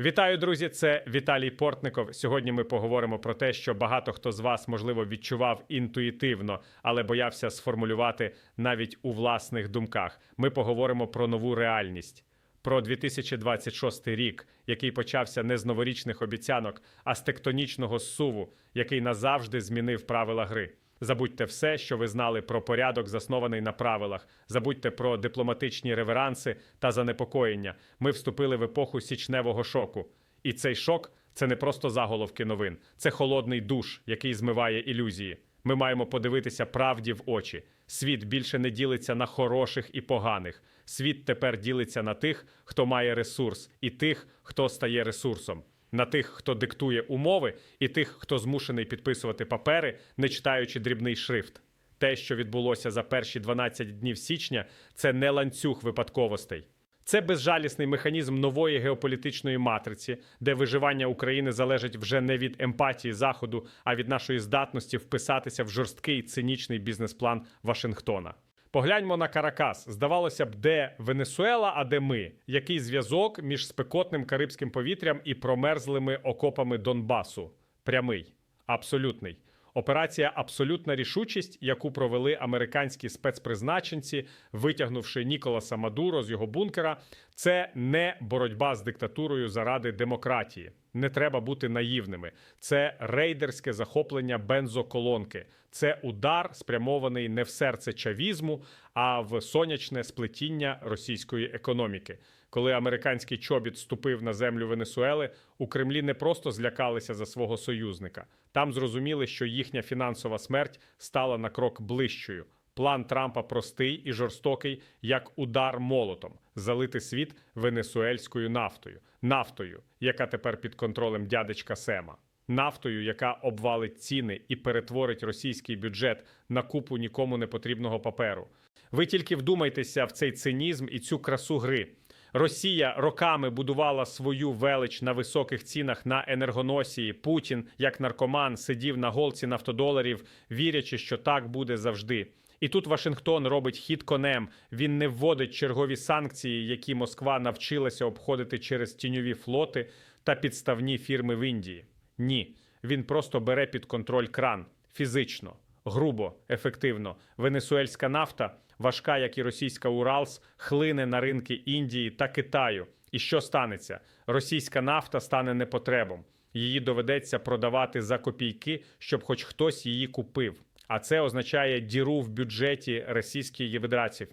Вітаю, друзі! Це Віталій Портников. Сьогодні ми поговоримо про те, що багато хто з вас можливо відчував інтуїтивно, але боявся сформулювати навіть у власних думках. Ми поговоримо про нову реальність. Про 2026 рік, який почався не з новорічних обіцянок, а з тектонічного зсуву, який назавжди змінив правила гри. Забудьте все, що ви знали про порядок, заснований на правилах. Забудьте про дипломатичні реверанси та занепокоєння. Ми вступили в епоху січневого шоку. І цей шок це не просто заголовки новин, це холодний душ, який змиває ілюзії. Ми маємо подивитися правді в очі. Світ більше не ділиться на хороших і поганих. Світ тепер ділиться на тих, хто має ресурс, і тих, хто стає ресурсом. На тих, хто диктує умови, і тих, хто змушений підписувати папери, не читаючи дрібний шрифт. Те, що відбулося за перші 12 днів січня, це не ланцюг випадковостей. Це безжалісний механізм нової геополітичної матриці, де виживання України залежить вже не від емпатії Заходу, а від нашої здатності вписатися в жорсткий цинічний бізнес-план Вашингтона. Погляньмо на Каракас. Здавалося б, де Венесуела, а де ми? Який зв'язок між спекотним карибським повітрям і промерзлими окопами Донбасу? Прямий, абсолютний. Операція Абсолютна рішучість, яку провели американські спецпризначенці, витягнувши Ніколаса Мадуро з його бункера, це не боротьба з диктатурою заради демократії. Не треба бути наївними. Це рейдерське захоплення бензоколонки. Це удар, спрямований не в серце чавізму, а в сонячне сплетіння російської економіки. Коли американський чобіт ступив на землю Венесуели, у Кремлі не просто злякалися за свого союзника. Там зрозуміли, що їхня фінансова смерть стала на крок ближчою. План Трампа простий і жорстокий, як удар молотом залити світ венесуельською нафтою, нафтою, яка тепер під контролем дядечка Сема, нафтою, яка обвалить ціни і перетворить російський бюджет на купу нікому не потрібного паперу. Ви тільки вдумайтеся в цей цинізм і цю красу гри. Росія роками будувала свою велич на високих цінах на енергоносії. Путін, як наркоман, сидів на голці нафтодоларів, вірячи, що так буде завжди. І тут Вашингтон робить хід конем. Він не вводить чергові санкції, які Москва навчилася обходити через тіньові флоти та підставні фірми в Індії. Ні, він просто бере під контроль кран фізично, грубо, ефективно. Венесуельська нафта, важка, як і російська Уралс, хлине на ринки Індії та Китаю. І що станеться? Російська нафта стане непотребом. Її доведеться продавати за копійки, щоб хоч хтось її купив. А це означає діру в бюджеті російських євидраців.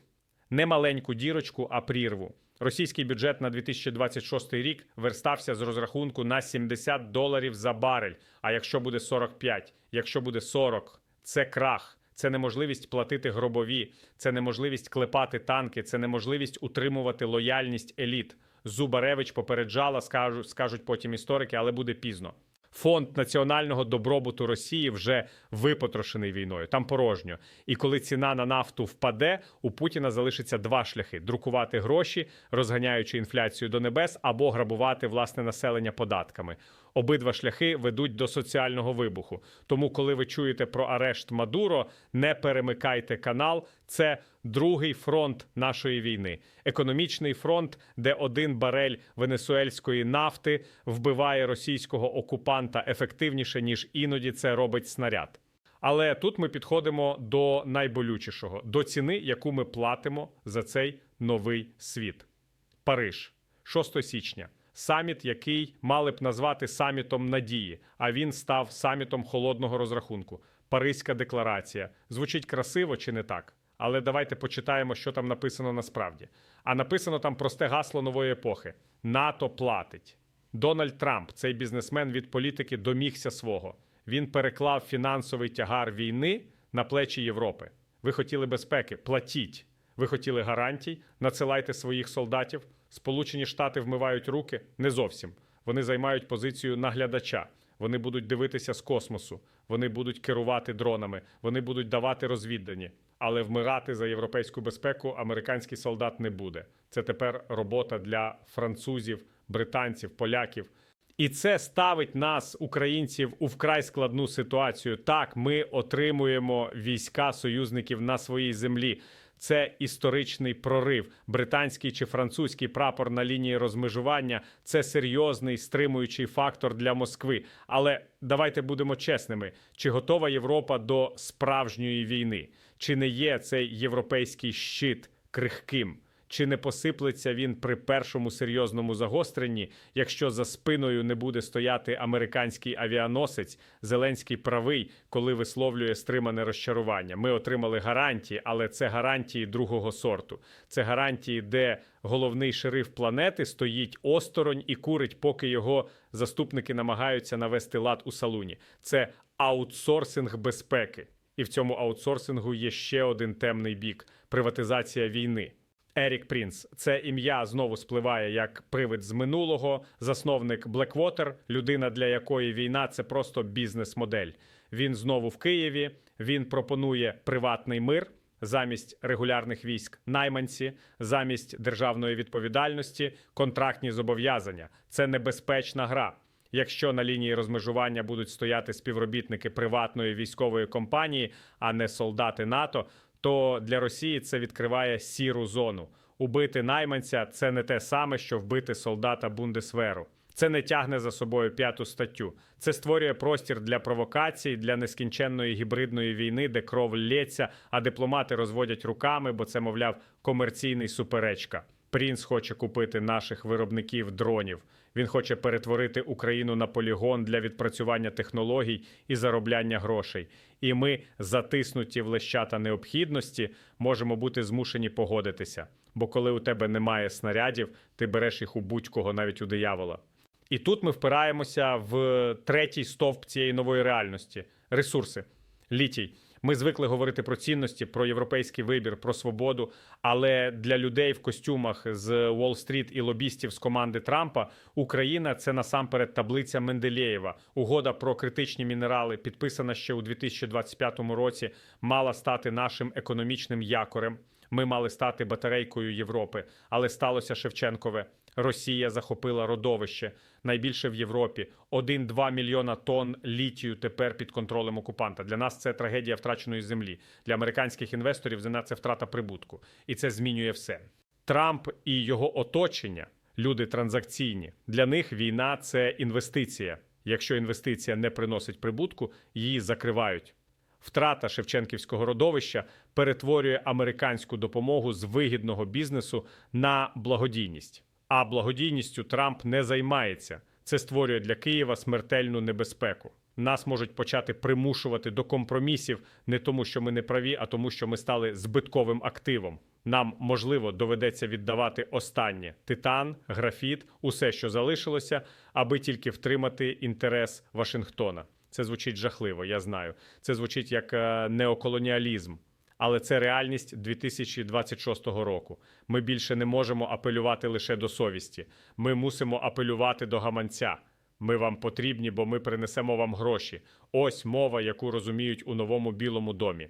Не маленьку дірочку, а прірву. Російський бюджет на 2026 рік верстався з розрахунку на 70 доларів за барель. А якщо буде 45, якщо буде 40, це крах. Це неможливість платити гробові, це неможливість клепати танки, це неможливість утримувати лояльність еліт. Зубаревич попереджала, скажуть, скажуть потім історики, але буде пізно. Фонд національного добробуту Росії вже випотрошений війною. Там порожньо. І коли ціна на нафту впаде, у Путіна залишиться два шляхи: друкувати гроші, розганяючи інфляцію до небес, або грабувати власне населення податками. Обидва шляхи ведуть до соціального вибуху. Тому, коли ви чуєте про арешт Мадуро, не перемикайте канал. Це другий фронт нашої війни, економічний фронт, де один барель венесуельської нафти вбиває російського окупанта ефективніше ніж іноді це робить снаряд. Але тут ми підходимо до найболючішого до ціни, яку ми платимо за цей новий світ. Париж, 6 січня. Саміт, який мали б назвати самітом надії, а він став самітом холодного розрахунку. Паризька декларація звучить красиво чи не так? Але давайте почитаємо, що там написано насправді. А написано там просте гасло нової епохи: НАТО платить. Дональд Трамп, цей бізнесмен від політики, домігся свого. Він переклав фінансовий тягар війни на плечі Європи. Ви хотіли безпеки? Платіть. Ви хотіли гарантій? Надсилайте своїх солдатів. Сполучені Штати вмивають руки не зовсім. Вони займають позицію наглядача. Вони будуть дивитися з космосу. Вони будуть керувати дронами. Вони будуть давати розвіддані. Але вмирати за європейську безпеку американський солдат не буде. Це тепер робота для французів, британців, поляків. І це ставить нас, українців, у вкрай складну ситуацію. Так, ми отримуємо війська союзників на своїй землі. Це історичний прорив. Британський чи французький прапор на лінії розмежування це серйозний стримуючий фактор для Москви. Але давайте будемо чесними: чи готова Європа до справжньої війни? Чи не є цей європейський щит крихким? Чи не посиплеться він при першому серйозному загостренні, якщо за спиною не буде стояти американський авіаносець? Зеленський правий, коли висловлює стримане розчарування. Ми отримали гарантії, але це гарантії другого сорту. Це гарантії, де головний шериф планети стоїть осторонь і курить, поки його заступники намагаються навести лад у салуні. Це аутсорсинг безпеки. І в цьому аутсорсингу є ще один темний бік приватизація війни. Ерік Прінс це ім'я знову спливає як привид з минулого, засновник Blackwater, людина, для якої війна це просто бізнес-модель. Він знову в Києві. Він пропонує приватний мир замість регулярних військ, найманці, замість державної відповідальності, контрактні зобов'язання. Це небезпечна гра. Якщо на лінії розмежування будуть стояти співробітники приватної військової компанії, а не солдати НАТО, то для Росії це відкриває сіру зону. Убити найманця це не те саме, що вбити солдата Бундесверу. Це не тягне за собою п'яту статтю. Це створює простір для провокацій, для нескінченної гібридної війни, де кров лється, а дипломати розводять руками, бо це, мовляв, комерційний суперечка. Прінс хоче купити наших виробників дронів. Він хоче перетворити Україну на полігон для відпрацювання технологій і заробляння грошей. І ми, затиснуті в лещата необхідності, можемо бути змушені погодитися. Бо коли у тебе немає снарядів, ти береш їх у будь-кого, навіть у диявола. І тут ми впираємося в третій стовп цієї нової реальності ресурси. Літій. Ми звикли говорити про цінності, про європейський вибір, про свободу. Але для людей в костюмах з Уолл-стріт і лобістів з команди Трампа Україна це насамперед таблиця Менделєєва. Угода про критичні мінерали, підписана ще у 2025 році, мала стати нашим економічним якорем. Ми мали стати батарейкою Європи, але сталося Шевченкове. Росія захопила родовище найбільше в Європі. 1-2 мільйона тонн літію тепер під контролем окупанта. Для нас це трагедія втраченої землі. Для американських інвесторів за це втрата прибутку, і це змінює все. Трамп і його оточення, люди транзакційні. Для них війна це інвестиція. Якщо інвестиція не приносить прибутку, її закривають. Втрата Шевченківського родовища перетворює американську допомогу з вигідного бізнесу на благодійність. А благодійністю Трамп не займається. Це створює для Києва смертельну небезпеку. Нас можуть почати примушувати до компромісів не тому, що ми не праві, а тому, що ми стали збитковим активом. Нам можливо доведеться віддавати останнє титан, графіт, усе, що залишилося, аби тільки втримати інтерес Вашингтона. Це звучить жахливо, я знаю. Це звучить як е, неоколоніалізм. Але це реальність 2026 року. Ми більше не можемо апелювати лише до совісті. Ми мусимо апелювати до гаманця. Ми вам потрібні, бо ми принесемо вам гроші. Ось мова, яку розуміють у новому білому домі.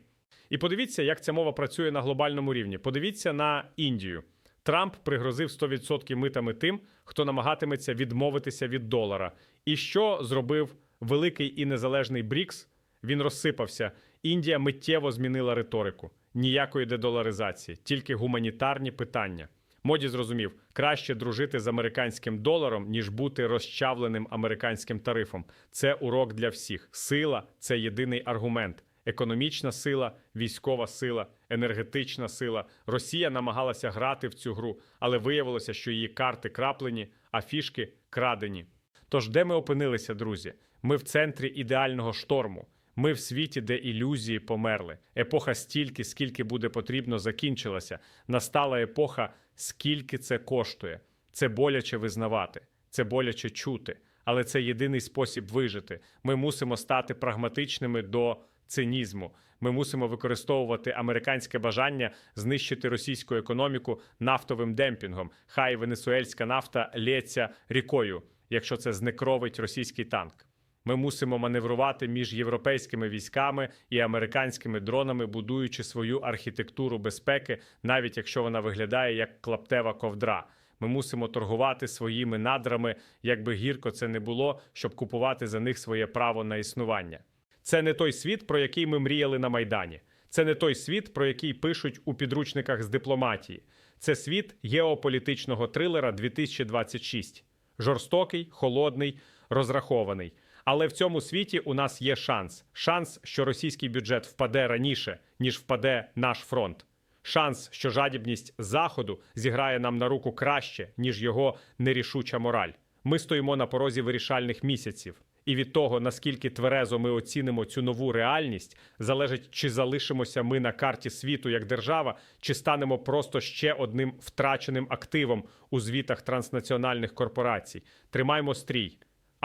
І подивіться, як ця мова працює на глобальному рівні. Подивіться на Індію. Трамп пригрозив 100% митами тим, хто намагатиметься відмовитися від долара. І що зробив великий і незалежний Брікс? Він розсипався. Індія миттєво змінила риторику. Ніякої дедоларизації, тільки гуманітарні питання. Моді зрозумів, краще дружити з американським доларом, ніж бути розчавленим американським тарифом. Це урок для всіх. Сила це єдиний аргумент. Економічна сила, військова сила, енергетична сила. Росія намагалася грати в цю гру, але виявилося, що її карти краплені, а фішки крадені. Тож, де ми опинилися, друзі? Ми в центрі ідеального шторму. Ми в світі, де ілюзії померли. Епоха стільки, скільки буде потрібно, закінчилася. Настала епоха, скільки це коштує. Це боляче визнавати, це боляче чути. Але це єдиний спосіб вижити. Ми мусимо стати прагматичними до цинізму. Ми мусимо використовувати американське бажання знищити російську економіку нафтовим демпінгом. Хай венесуельська нафта лється рікою, якщо це знекровить російський танк. Ми мусимо маневрувати між європейськими військами і американськими дронами, будуючи свою архітектуру безпеки, навіть якщо вона виглядає як клаптева ковдра. Ми мусимо торгувати своїми надрами, якби гірко це не було, щоб купувати за них своє право на існування. Це не той світ, про який ми мріяли на майдані. Це не той світ, про який пишуть у підручниках з дипломатії. Це світ геополітичного трилера 2026. Жорстокий, холодний, розрахований. Але в цьому світі у нас є шанс. Шанс, що російський бюджет впаде раніше, ніж впаде наш фронт. Шанс, що жадібність Заходу зіграє нам на руку краще, ніж його нерішуча мораль. Ми стоїмо на порозі вирішальних місяців. І від того, наскільки тверезо ми оцінимо цю нову реальність, залежить, чи залишимося ми на карті світу як держава, чи станемо просто ще одним втраченим активом у звітах транснаціональних корпорацій. Тримаймо стрій,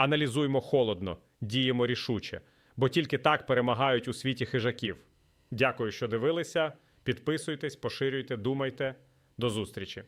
аналізуймо холодно, діємо рішуче, бо тільки так перемагають у світі хижаків. Дякую, що дивилися. Підписуйтесь, поширюйте, думайте. До зустрічі!